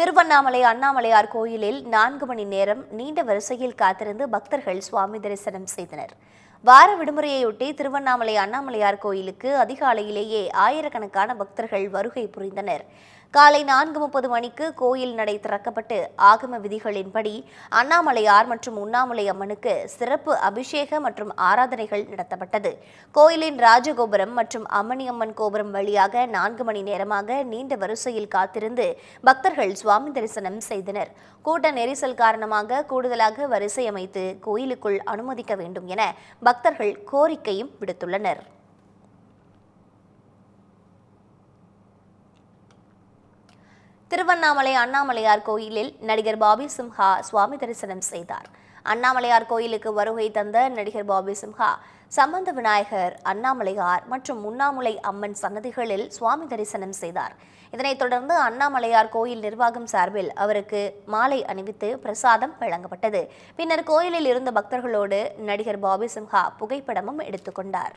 திருவண்ணாமலை அண்ணாமலையார் கோயிலில் நான்கு மணி நேரம் நீண்ட வரிசையில் காத்திருந்து பக்தர்கள் சுவாமி தரிசனம் செய்தனர். வார விடுமுறையொட்டி திருவண்ணாமலை அண்ணாமலையார் கோயிலுக்கு அதிகாலையிலேயே ஆயிரக்கணக்கான பக்தர்கள் வருகை புரிந்தனர். காலை நான்கு முப்பது மணிக்கு கோயில் நடை திறக்கப்பட்டு ஆகம விதிகளின்படி அண்ணாமலையார் மற்றும் உண்ணாமலை அம்மனுக்கு சிறப்பு அபிஷேக மற்றும் ஆராதனைகள் நடத்தப்பட்டது. கோயிலின் ராஜகோபுரம் மற்றும் அம்மணியம்மன் கோபுரம் வழியாக நான்கு மணி நேரமாக நீண்ட வரிசையில் காத்திருந்து பக்தர்கள் சுவாமி தரிசனம் செய்தனர். கூட்ட நெரிசல் காரணமாக கூடுதலாக வரிசை அமைத்து கோயிலுக்குள் அனுமதிக்க வேண்டும் என பக்தர்கள் கோரிக்கையும் விடுத்துள்ளனர். திருவண்ணாமலை அண்ணாமலையார் கோயிலில் நடிகர் பாபி சிம்ஹா சுவாமி தரிசனம் செய்தார். அண்ணாமலையார் கோயிலுக்கு வருகை தந்த நடிகர் பாபி சிம்ஹா சம்பந்த விநாயகர் அண்ணாமலையார் மற்றும் முன்னாமுலை அம்மன் சன்னதிகளில் சுவாமி தரிசனம் செய்தார். இதனைத் தொடர்ந்து அண்ணாமலையார் கோயில் நிர்வாகம் சார்பில் அவருக்கு மாலை அணிவித்து பிரசாதம் வழங்கப்பட்டது. பின்னர் கோயிலில் இருந்த பக்தர்களோடு நடிகர் பாபி சிம்ஹா புகைப்படமும் எடுத்துக்கொண்டார்